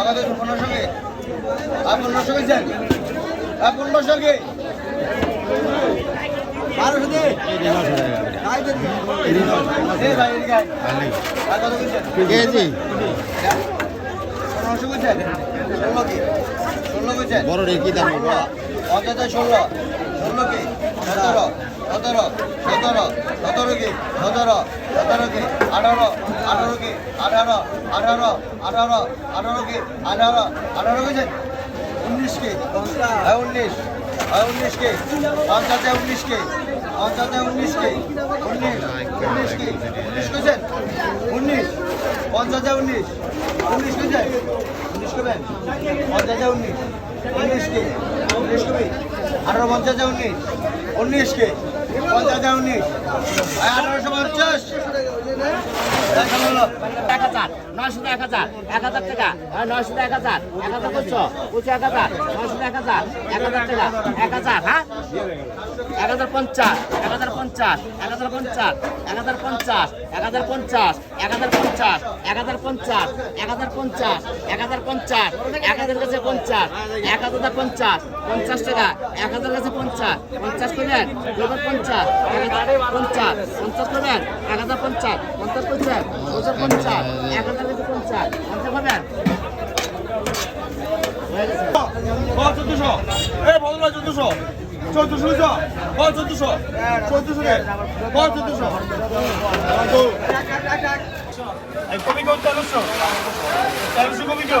আমাদের পনেরো সঙ্গে। পনেরো সঙ্গে যান পনেরো সঙ্গে। বারোশো দিয়ে কেজি পনেরোশো বড় রে কি দাম? পঞ্চাশ ষোলো ষোলো কি সতেরো সতেরো সতেরো সতেরো কি সতেরো সতেরো কি আঠারো আঠারো কি আঠারো আঠারো আঠারো আঠারো কি আঠারো আঠারো কেছেন উনিশ কি হ্যাঁ উনিশ হ্যাঁ উনিশ কি পঞ্চাশে উনিশ কি পঞ্চাশে উনিশ কি উনিশ উনিশ কি উনিশ কেছেন উনিশ পঞ্চাশে উনিশ। উনিশ কেছেন উনিশ কেবেন পঞ্চাশে উনিশ। উনিশ কি? উনিশ কবি আঠারো, পঞ্চাশে কে? আঠারোশো পঞ্চাশ। এক হাজার নয়শো এক হাজার এক হাজার টাকা হ্যাঁ, নয়শো এক হাজার এক হাজার করছ পঁচিশ এক হাজার নয়শো এক হাজার এক হাজার টাকা এক হাজার হ্যাঁ এক হাজার পঞ্চাশ এক হাজার পঞ্চাশ এক হাজার পঞ্চাশ এক হাজার পঞ্চাশ এক হাজার পঞ্চাশ এক হাজার পঞ্চাশ এক হাজার পঞ্চাশ এক হাজার পঞ্চাশ এক হাজার পঞ্চাশ এক হাজার কাছে পঞ্চাশ এক হাজার পঞ্চাশ পঞ্চাশ টাকা এক হাজার কাছে পঞ্চাশ পঞ্চাশ করবেন দুবার পঞ্চাশ এক হাজার পঞ্চাশ পঞ্চাশ করবেন এক হাজার পঞ্চাশ পঞ্চাশ করছেন পঞ্চাশ পঞ্চাশ এক হাজার কাছে পঞ্চাশ পঞ্চাশ করবেন। চোদ্দশো। এ বদলা চোদ্দশো। চোদ্দশো চোদ্দশো। চোদ্দশো চোদ্দশো। কবি কেউ তেরোশো। তেরোশো কবি কেউ?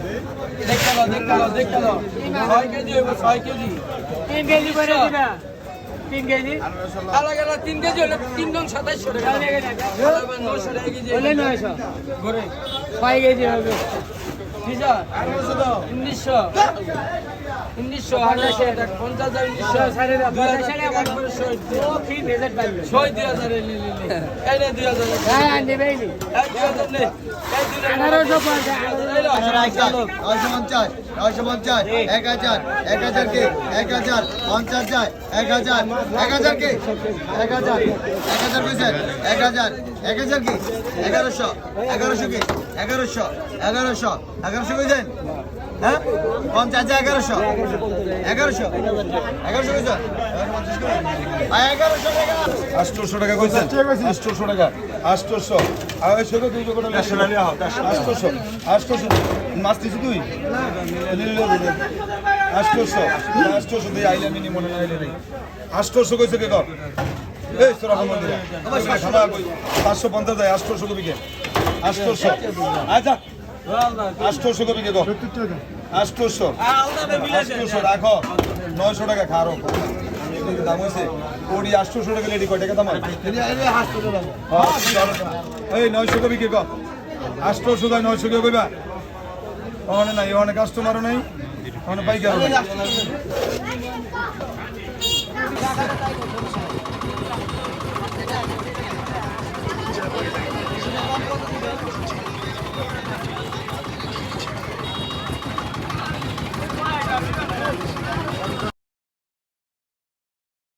দেখাল দেখাল দেখাল। ছয় কেজি হইব ছয় কেজি। তিন কেজি করে দিবা। তিন কেজি? আলাদা গেল তিন কেজি হলে তিন নং সাতাইশশো টাকা। নশো টাকা কেজি হলে নয়শো। ঘুরে। কয় কেজি হবে। উনিশশো উনিশশো পঞ্চাশ ছয় দুই হাজার দুই হাজার পঞ্চাশ নয়শো পঞ্চাশ এক হাজার এক হাজার কে? এক হাজার পঞ্চাশ যায়। এক হাজার এক হাজার কে? এক হাজার এক হাজার পেয়েছেন এক হাজার এক হাজার কি? এগারোশো এগারোশো কি? এগারোশো এগারোশো। এগারোশো পেয়েছেন হ্যাঁ? পঞ্চাশ এগারোশো। এগারোশো? এগারোশো পেয়েছেন এগারোশো টাকা। আটশোশো টাকা কইছেন আটশোশো টাকা। আটশোশো আড়াইশো তো দুইশো করে আটশোশো আটশোশো মাছ দিছি তুই? আটশোশো আটশোশো দিয়ে আইলে মিনি মনে না আইলে নেই আটশোশো কইছে কে কর? এই তোরা কম দিলা খানা কই? পাঁচশো পঞ্চাশ দেয় আটশোশো কবি কে? আটশোশো আচ্ছা আটশোশো কবি কে আটশোশো। আটশোশো, রাখো। নয়শো টাকা খারো দাম হয়েছে কোটি আটশোশো টাকা লেডি, কয় টাকা দাম হয়? এই নয়শো কবি কে আটশোশো দেয় নয়শো কে কইবা? ওখানে নাই ওখানে কাস্টমারও নাই ওখানে পাইকারও নাই।